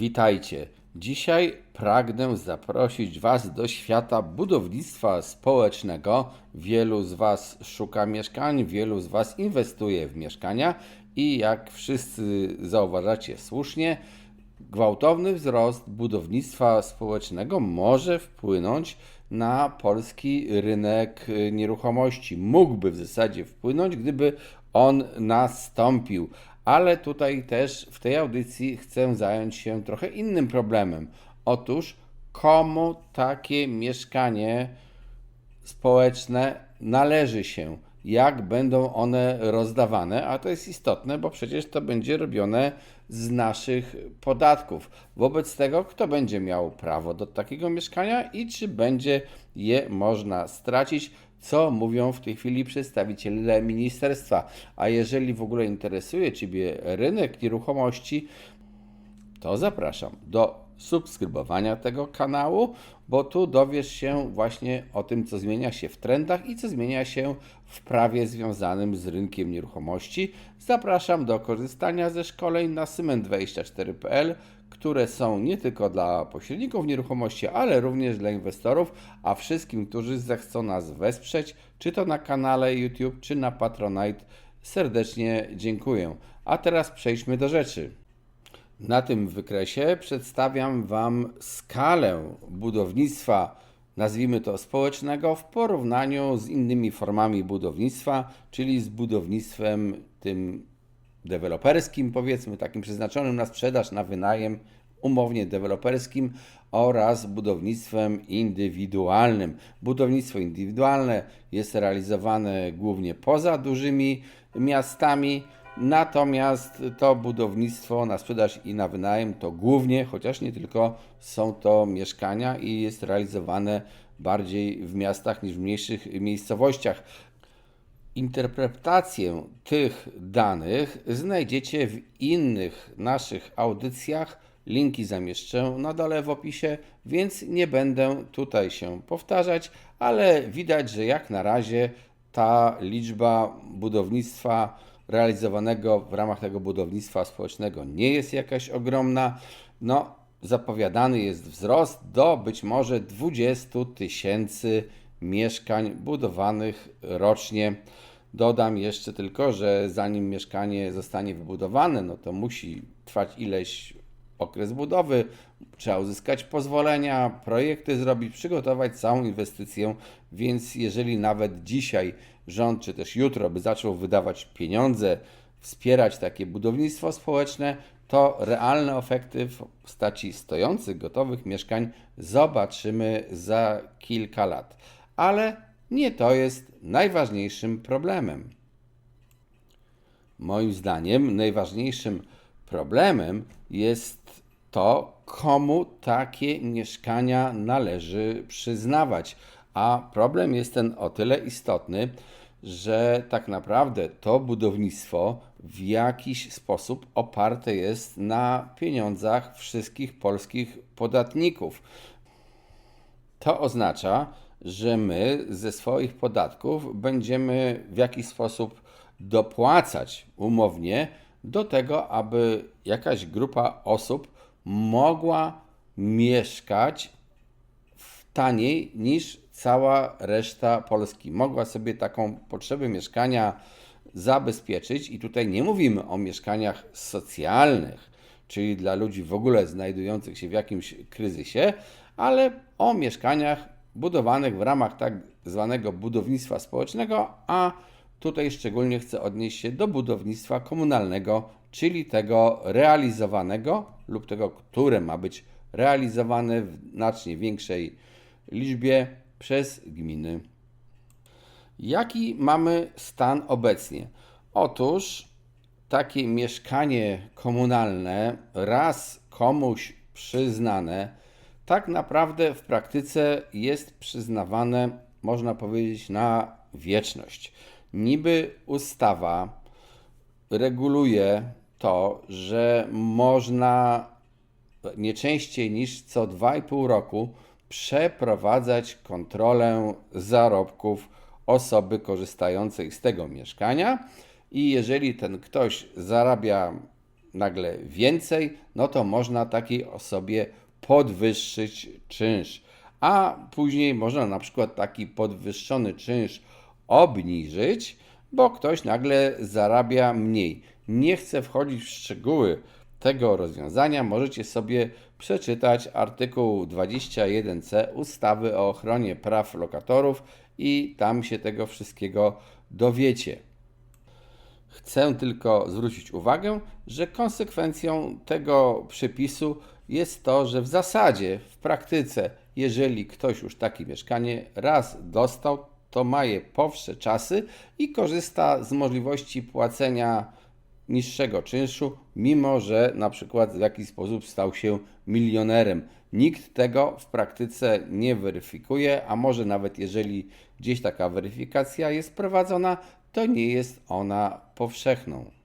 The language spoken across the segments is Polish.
Witajcie. Dzisiaj pragnę zaprosić Was do świata budownictwa społecznego. Wielu z Was szuka mieszkań, wielu z Was inwestuje w mieszkania i jak wszyscy zauważacie słusznie, gwałtowny wzrost budownictwa społecznego może wpłynąć na polski rynek nieruchomości. Mógłby w zasadzie wpłynąć, gdyby on nastąpił. Ale tutaj też w tej audycji chcę zająć się trochę innym problemem. Otóż, komu takie mieszkanie społeczne należy się, jak będą one rozdawane, a to jest istotne, bo przecież to będzie robione z naszych podatków. Wobec tego, kto będzie miał prawo do takiego mieszkania i czy będzie je można stracić, co mówią w tej chwili przedstawiciele ministerstwa. A jeżeli w ogóle interesuje Ciebie rynek nieruchomości, to zapraszam do subskrybowania tego kanału, bo tu dowiesz się właśnie o tym, co zmienia się w trendach i co zmienia się w prawie związanym z rynkiem nieruchomości. Zapraszam do korzystania ze szkoleń na cement24.pl, które są nie tylko dla pośredników nieruchomości, ale również dla inwestorów, a wszystkim, którzy zechcą nas wesprzeć, czy to na kanale YouTube, czy na Patronite, serdecznie dziękuję. A teraz przejdźmy do rzeczy. Na tym wykresie przedstawiam Wam skalę budownictwa, nazwijmy to społecznego, w porównaniu z innymi formami budownictwa, czyli z budownictwem tym deweloperskim, powiedzmy, takim przeznaczonym na sprzedaż, na wynajem, umownie deweloperskim oraz budownictwem indywidualnym. Budownictwo indywidualne jest realizowane głównie poza dużymi miastami. Natomiast to budownictwo na sprzedaż i na wynajem to głównie, chociaż nie tylko, są to mieszkania i jest realizowane bardziej w miastach niż w mniejszych miejscowościach. Interpretację tych danych znajdziecie w innych naszych audycjach. Linki zamieszczę na dole w opisie, więc nie będę tutaj się powtarzać, ale widać, że jak na razie ta liczba budownictwa realizowanego w ramach tego budownictwa społecznego nie jest jakaś ogromna. No, zapowiadany jest wzrost do być może 20 tysięcy mieszkań budowanych rocznie. Dodam jeszcze tylko, że zanim mieszkanie zostanie wybudowane, no to musi trwać ileś okres budowy, trzeba uzyskać pozwolenia, projekty zrobić, przygotować całą inwestycję, więc jeżeli nawet dzisiaj rząd, czy też jutro by zaczął wydawać pieniądze, wspierać takie budownictwo społeczne, to realne efekty w postaci stojących, gotowych mieszkań zobaczymy za kilka lat. Ale nie to jest najważniejszym problemem. Moim zdaniem najważniejszym problemem jest to, komu takie mieszkania należy przyznawać. A problem jest ten o tyle istotny, że tak naprawdę to budownictwo w jakiś sposób oparte jest na pieniądzach wszystkich polskich podatników. To oznacza, że my ze swoich podatków będziemy w jakiś sposób dopłacać umownie do tego, aby jakaś grupa osób mogła mieszkać taniej niż cała reszta Polski. Mogła sobie taką potrzebę mieszkania zabezpieczyć i tutaj nie mówimy o mieszkaniach socjalnych, czyli dla ludzi w ogóle znajdujących się w jakimś kryzysie, ale o mieszkaniach budowanych w ramach tak zwanego budownictwa społecznego, a tutaj szczególnie chcę odnieść się do budownictwa komunalnego, czyli tego realizowanego lub tego, które ma być realizowane w znacznie większej liczbie przez gminy. Jaki mamy stan obecnie? Otóż takie mieszkanie komunalne, raz komuś przyznane, tak naprawdę w praktyce jest przyznawane, można powiedzieć, na wieczność. Niby ustawa reguluje to, że można nie częściej niż co 2,5 roku przeprowadzać kontrolę zarobków osoby korzystającej z tego mieszkania. I jeżeli ten ktoś zarabia nagle więcej, no to można takiej osobie podwyższyć czynsz. A później można na przykład taki podwyższony czynsz obniżyć, bo ktoś nagle zarabia mniej. Nie chcę wchodzić w szczegóły tego rozwiązania. Możecie sobie przeczytać artykuł 21c ustawy o ochronie praw lokatorów i tam się tego wszystkiego dowiecie. Chcę tylko zwrócić uwagę, że konsekwencją tego przepisu jest to, że w zasadzie, w praktyce, jeżeli ktoś już takie mieszkanie raz dostał, to ma je po wsze czasy i korzysta z możliwości płacenia niższego czynszu, mimo że na przykład w jakiś sposób stał się milionerem. Nikt tego w praktyce nie weryfikuje, a może nawet jeżeli gdzieś taka weryfikacja jest prowadzona, to nie jest ona powszechną.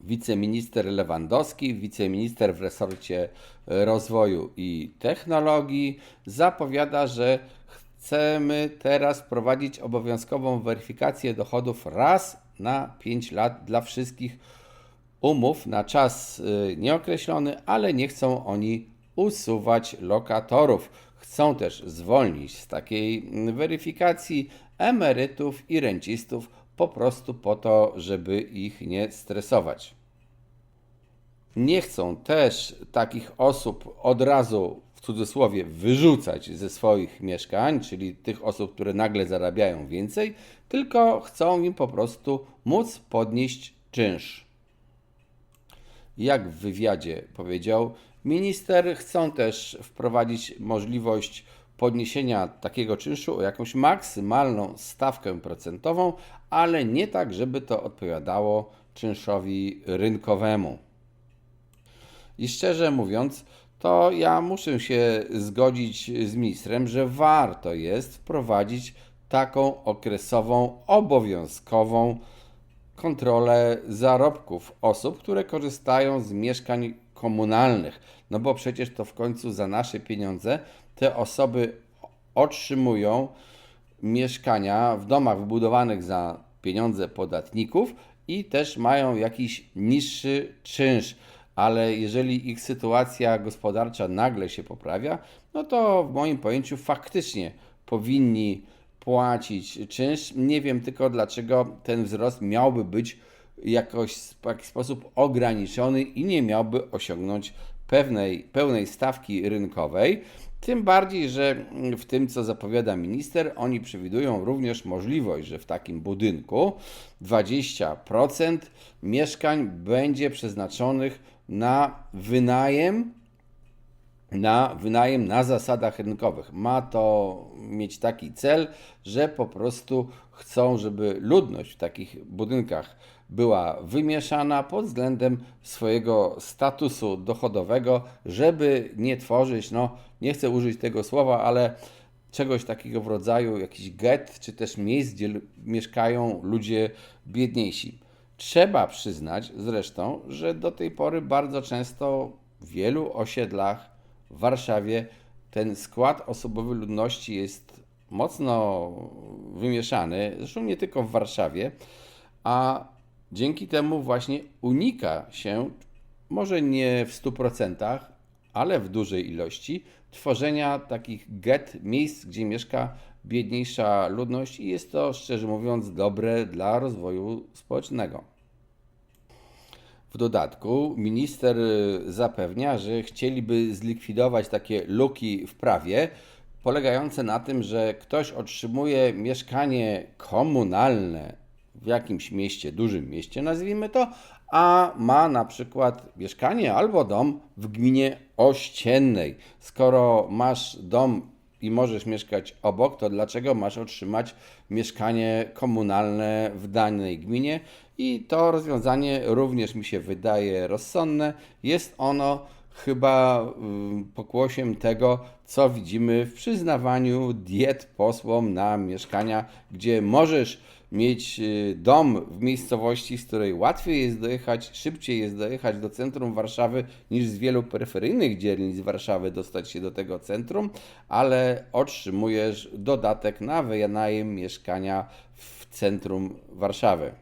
Wiceminister Lewandowski, wiceminister w resorcie rozwoju i technologii, zapowiada, że chcemy teraz wprowadzić obowiązkową weryfikację dochodów raz na 5 lat dla wszystkich umów na czas y, nieokreślony, ale nie chcą oni usuwać lokatorów. Chcą też zwolnić z takiej weryfikacji emerytów i rencistów po prostu po to, żeby ich nie stresować. Nie chcą też takich osób od razu w cudzysłowie wyrzucać ze swoich mieszkań, czyli tych osób, które nagle zarabiają więcej, tylko chcą im po prostu móc podnieść czynsz. Jak w wywiadzie powiedział minister, chcą też wprowadzić możliwość podniesienia takiego czynszu o jakąś maksymalną stawkę procentową, ale nie tak, żeby to odpowiadało czynszowi rynkowemu. I szczerze mówiąc, to ja muszę się zgodzić z ministrem, że warto jest wprowadzić taką okresową, obowiązkową kontrolę zarobków osób, które korzystają z mieszkań komunalnych. No bo przecież to w końcu za nasze pieniądze te osoby otrzymują mieszkania w domach wybudowanych za pieniądze podatników i też mają jakiś niższy czynsz. Ale jeżeli ich sytuacja gospodarcza nagle się poprawia, no to w moim pojęciu faktycznie powinni płacić czynsz. Nie wiem tylko, dlaczego ten wzrost miałby być jakoś w jakiś sposób ograniczony i nie miałby osiągnąć pewnej, pełnej stawki rynkowej. Tym bardziej, że w tym, co zapowiada minister, oni przewidują również możliwość, że w takim budynku 20% mieszkań będzie przeznaczonych na wynajem na wynajem na zasadach rynkowych. Ma to mieć taki cel, że po prostu chcą, żeby ludność w takich budynkach była wymieszana pod względem swojego statusu dochodowego, żeby nie tworzyć, no nie chcę użyć tego słowa, ale czegoś takiego w rodzaju jakiś get, czy też miejsc, gdzie mieszkają ludzie biedniejsi. Trzeba przyznać zresztą, że do tej pory bardzo często w wielu osiedlach w Warszawie ten skład osobowy ludności jest mocno wymieszany, zresztą nie tylko w Warszawie, a dzięki temu właśnie unika się, może nie w 100%, ale w dużej ilości, tworzenia takich get, miejsc, gdzie mieszka biedniejsza ludność i jest to, szczerze mówiąc, dobre dla rozwoju społecznego. W dodatku minister zapewnia, że chcieliby zlikwidować takie luki w prawie, polegające na tym, że ktoś otrzymuje mieszkanie komunalne w jakimś mieście, dużym mieście, nazwijmy to, a ma na przykład mieszkanie albo dom w gminie ościennej. Skoro masz dom i możesz mieszkać obok, to dlaczego masz otrzymać mieszkanie komunalne w danej gminie? I to rozwiązanie również mi się wydaje rozsądne. Jest ono chyba pokłosiem tego, co widzimy w przyznawaniu diet posłom na mieszkania, gdzie możesz mieć y, dom w miejscowości, z której łatwiej jest dojechać, szybciej jest dojechać do centrum Warszawy niż z wielu peryferyjnych dzielnic Warszawy dostać się do tego centrum, ale otrzymujesz dodatek na wynajem mieszkania w centrum Warszawy.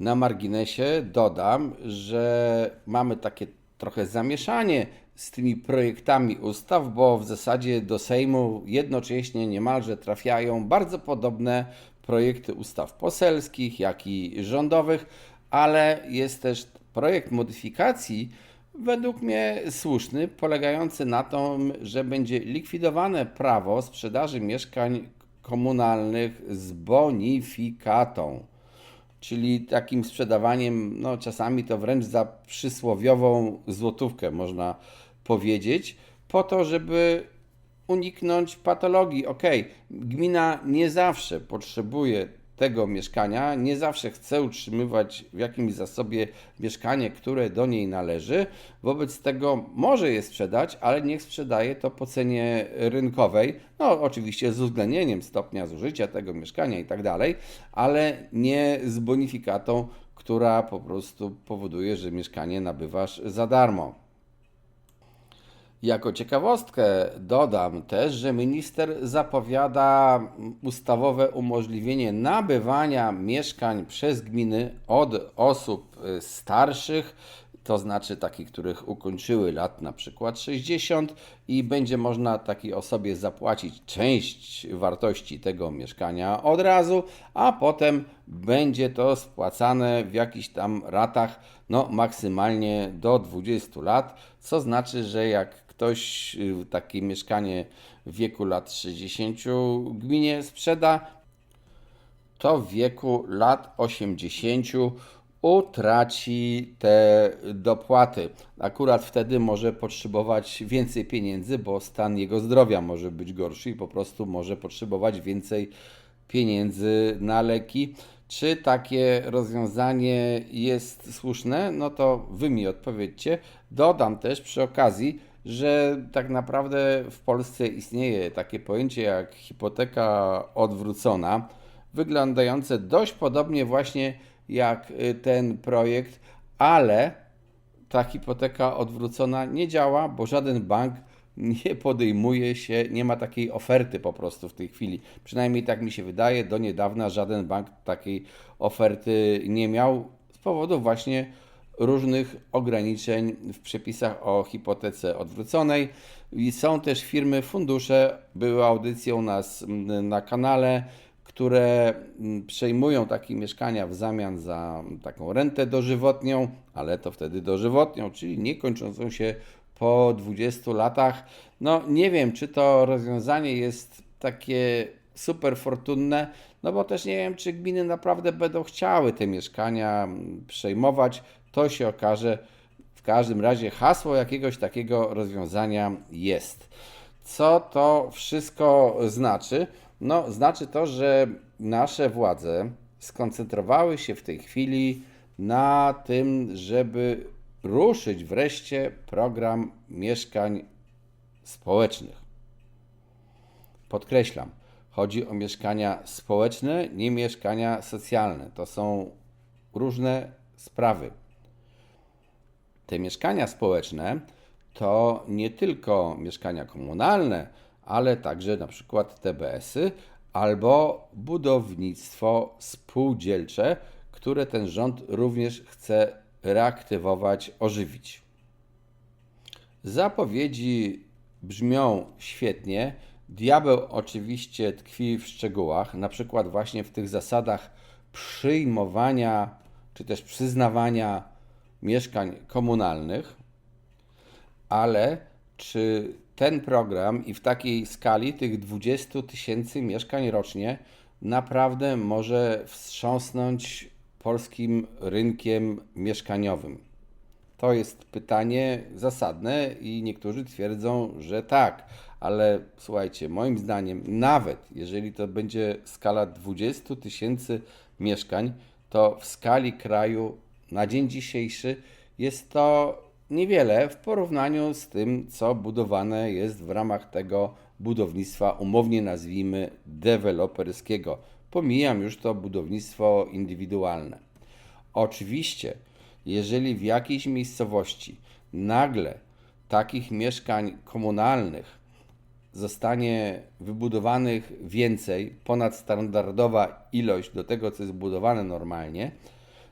Na marginesie dodam, że mamy takie trochę zamieszanie z tymi projektami ustaw, bo w zasadzie do Sejmu jednocześnie niemalże trafiają bardzo podobne projekty ustaw poselskich, jak i rządowych, ale jest też projekt modyfikacji, według mnie słuszny, polegający na tym, że będzie likwidowane prawo sprzedaży mieszkań komunalnych z bonifikatą czyli takim sprzedawaniem, no czasami to wręcz za przysłowiową złotówkę można powiedzieć, po to, żeby uniknąć patologii. Ok, gmina nie zawsze potrzebuje tego mieszkania, nie zawsze chce utrzymywać w jakimś zasobie mieszkanie, które do niej należy. Wobec tego może je sprzedać, ale niech sprzedaje to po cenie rynkowej. No, oczywiście z uwzględnieniem stopnia zużycia tego mieszkania i tak dalej, ale nie z bonifikatą, która po prostu powoduje, że mieszkanie nabywasz za darmo. Jako ciekawostkę dodam też, że minister zapowiada ustawowe umożliwienie nabywania mieszkań przez gminy od osób y, starszych, to znaczy takich, których ukończyły lat na przykład 60 i będzie można takiej osobie zapłacić część wartości tego mieszkania od razu, a potem będzie to spłacane w jakichś tam ratach, no maksymalnie do 20 lat, co znaczy, że jak ktoś y, takie mieszkanie w wieku lat 60 gminie sprzeda, to w wieku lat 80 utraci te dopłaty. Akurat wtedy może potrzebować więcej pieniędzy, bo stan jego zdrowia może być gorszy i po prostu może potrzebować więcej pieniędzy na leki. Czy takie rozwiązanie jest słuszne? No to wy mi odpowiedzcie. Dodam też przy okazji, że tak naprawdę w Polsce istnieje takie pojęcie jak hipoteka odwrócona, wyglądające dość podobnie właśnie jak y, ten projekt, ale ta hipoteka odwrócona nie działa, bo żaden bank nie podejmuje się, nie ma takiej oferty po prostu w tej chwili. Przynajmniej tak mi się wydaje, do niedawna żaden bank takiej oferty nie miał z powodu właśnie różnych ograniczeń w przepisach o hipotece odwróconej. I są też firmy, fundusze, były audycją nas na kanale, które przejmują takie mieszkania w zamian za taką rentę dożywotnią, ale to wtedy dożywotnią, czyli nie kończącą się po 20 latach. No nie wiem, czy to rozwiązanie jest takie super fortunne, no bo też nie wiem, czy gminy naprawdę będą chciały te mieszkania przejmować to się okaże. W każdym razie hasło jakiegoś takiego rozwiązania jest. Co to wszystko znaczy? No, znaczy to, że nasze władze skoncentrowały się w tej chwili na tym, żeby ruszyć wreszcie program mieszkań społecznych. Podkreślam, chodzi o mieszkania społeczne, nie mieszkania socjalne. To są różne sprawy. Te mieszkania społeczne to nie tylko mieszkania komunalne, ale także na przykład TBS-y albo budownictwo spółdzielcze, które ten rząd również chce reaktywować, ożywić. Zapowiedzi brzmią świetnie. Diabeł oczywiście tkwi w szczegółach, na przykład właśnie w tych zasadach przyjmowania czy też przyznawania mieszkań komunalnych, ale czy ten program i w takiej skali tych 20 tysięcy mieszkań rocznie naprawdę może wstrząsnąć polskim rynkiem mieszkaniowym? To jest pytanie zasadne i niektórzy twierdzą, że tak, ale słuchajcie, moim zdaniem, nawet jeżeli to będzie skala 20 tysięcy mieszkań, to w skali kraju na dzień dzisiejszy jest to niewiele w porównaniu z tym, co budowane jest w ramach tego budownictwa, umownie nazwijmy, deweloperskiego. Pomijam już to budownictwo indywidualne. Oczywiście, jeżeli w jakiejś miejscowości nagle takich mieszkań komunalnych zostanie wybudowanych więcej, ponadstandardowa ilość do tego, co jest budowane normalnie,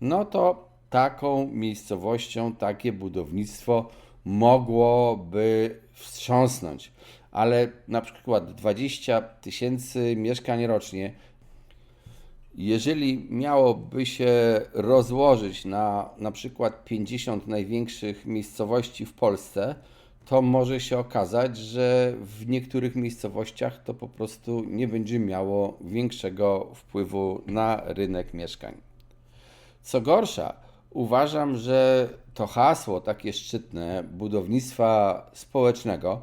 no to taką miejscowością takie budownictwo mogłoby wstrząsnąć. Ale na przykład 20 tysięcy mieszkań rocznie, jeżeli miałoby się rozłożyć na na przykład 50 największych miejscowości w Polsce, to może się okazać, że w niektórych miejscowościach to po prostu nie będzie miało większego wpływu na rynek mieszkań. Co gorsza, uważam, że to hasło takie szczytne budownictwa społecznego,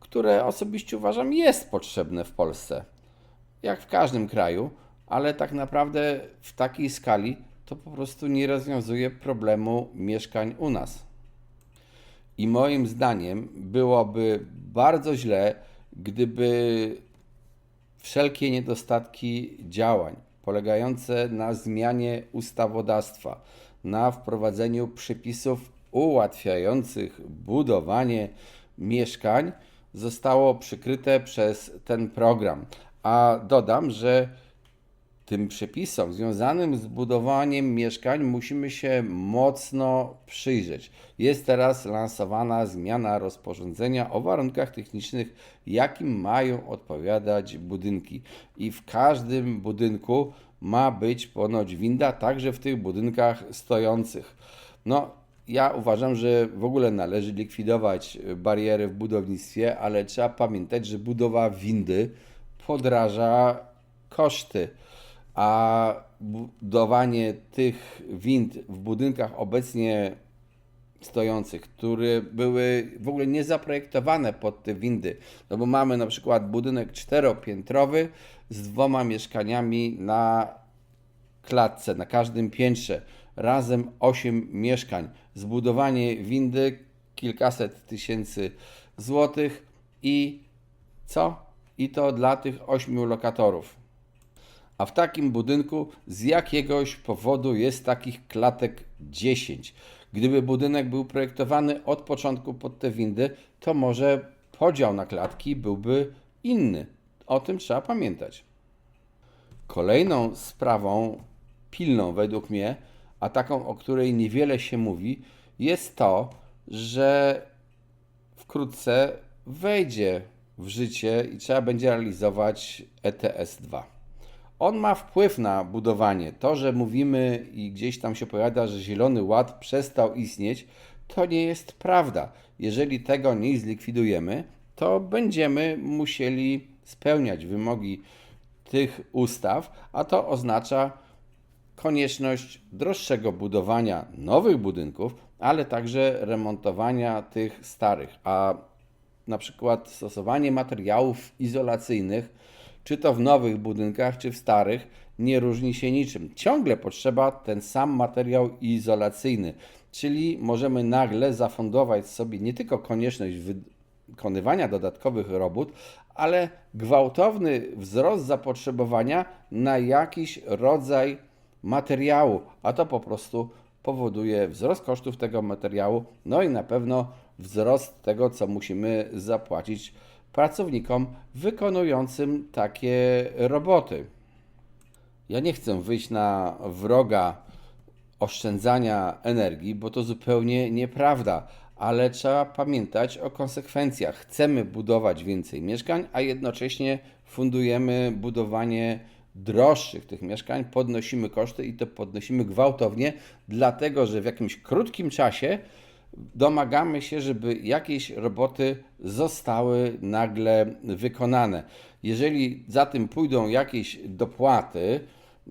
które osobiście uważam jest potrzebne w Polsce, jak w każdym kraju, ale tak naprawdę w takiej skali to po prostu nie rozwiązuje problemu mieszkań u nas. I moim zdaniem byłoby bardzo źle, gdyby wszelkie niedostatki działań polegające na zmianie ustawodawstwa, na wprowadzeniu przepisów ułatwiających budowanie mieszkań zostało przykryte przez ten program. A dodam, że tym przepisom związanym z budowaniem mieszkań musimy się mocno przyjrzeć. Jest teraz lansowana zmiana rozporządzenia o warunkach technicznych, jakim mają odpowiadać budynki. I w każdym budynku ma być ponoć winda, także w tych budynkach stojących. No, ja uważam, że w ogóle należy likwidować bariery w budownictwie, ale trzeba pamiętać, że budowa windy podraża koszty a budowanie tych wind w budynkach obecnie stojących, które były w ogóle nie zaprojektowane pod te windy. No bo mamy na przykład budynek czteropiętrowy z dwoma mieszkaniami na klatce, na każdym piętrze. Razem 8 mieszkań. Zbudowanie windy kilkaset tysięcy złotych i co? I to dla tych 8 lokatorów a w takim budynku z jakiegoś powodu jest takich klatek 10. Gdyby budynek był projektowany od początku pod te windy, to może podział na klatki byłby inny. O tym trzeba pamiętać. Kolejną sprawą pilną według mnie, a taką, o której niewiele się mówi, jest to, że wkrótce wejdzie w życie i trzeba będzie realizować ETS 2 on ma wpływ na budowanie. To, że mówimy i gdzieś tam się powiada, że Zielony Ład przestał istnieć, to nie jest prawda. Jeżeli tego nie zlikwidujemy, to będziemy musieli spełniać wymogi tych ustaw, a to oznacza konieczność droższego budowania nowych budynków, ale także remontowania tych starych, a na przykład stosowanie materiałów izolacyjnych czy to w nowych budynkach, czy w starych, nie różni się niczym. Ciągle potrzeba ten sam materiał izolacyjny, czyli możemy nagle zafundować sobie nie tylko konieczność wykonywania dodatkowych robót, ale gwałtowny wzrost zapotrzebowania na jakiś rodzaj materiału, a to po prostu powoduje wzrost kosztów tego materiału, no i na pewno wzrost tego, co musimy zapłacić pracownikom wykonującym takie roboty. Ja nie chcę wyjść na wroga oszczędzania energii, bo to zupełnie nieprawda, ale trzeba pamiętać o konsekwencjach. Chcemy budować więcej mieszkań, a jednocześnie fundujemy budowanie droższych tych mieszkań, podnosimy koszty i to podnosimy gwałtownie, dlatego że w jakimś krótkim czasie domagamy się, żeby jakieś roboty zostały nagle wykonane. Jeżeli za tym pójdą jakieś dopłaty,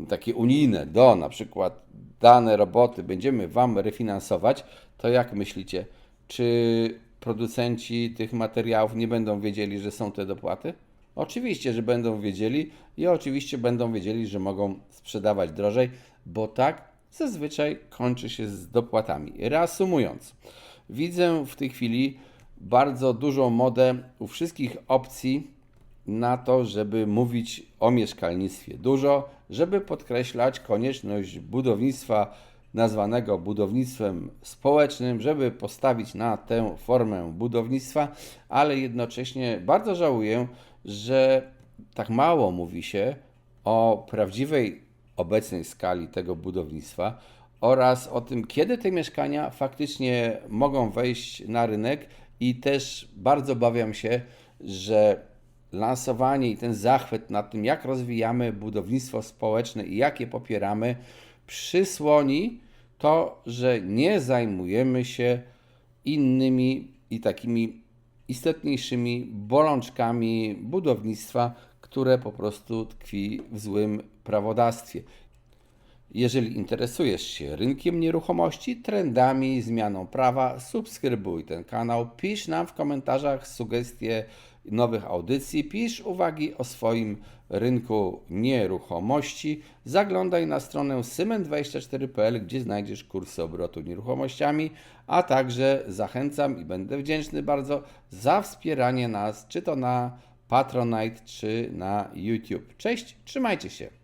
takie unijne, do na przykład dane roboty będziemy Wam refinansować, to jak myślicie, czy producenci tych materiałów nie będą wiedzieli, że są te dopłaty? Oczywiście, że będą wiedzieli i oczywiście będą wiedzieli, że mogą sprzedawać drożej, bo tak zazwyczaj kończy się z dopłatami. Reasumując, widzę w tej chwili bardzo dużą modę u wszystkich opcji na to, żeby mówić o mieszkalnictwie dużo, żeby podkreślać konieczność budownictwa nazwanego budownictwem społecznym, żeby postawić na tę formę budownictwa, ale jednocześnie bardzo żałuję, że tak mało mówi się o prawdziwej obecnej skali tego budownictwa, oraz o tym, kiedy te mieszkania faktycznie mogą wejść na rynek i też bardzo obawiam się, że lansowanie i ten zachwyt nad tym, jak rozwijamy budownictwo społeczne i jak je popieramy, przysłoni to, że nie zajmujemy się innymi i takimi istotniejszymi bolączkami budownictwa, które po prostu tkwi w złym prawodawstwie. Jeżeli interesujesz się rynkiem nieruchomości, trendami, zmianą prawa, subskrybuj ten kanał, pisz nam w komentarzach sugestie nowych audycji, pisz uwagi o swoim rynku nieruchomości, zaglądaj na stronę symen24.pl, gdzie znajdziesz kursy obrotu nieruchomościami, a także zachęcam i będę wdzięczny bardzo za wspieranie nas, czy to na Patronite, czy na YouTube. Cześć, trzymajcie się.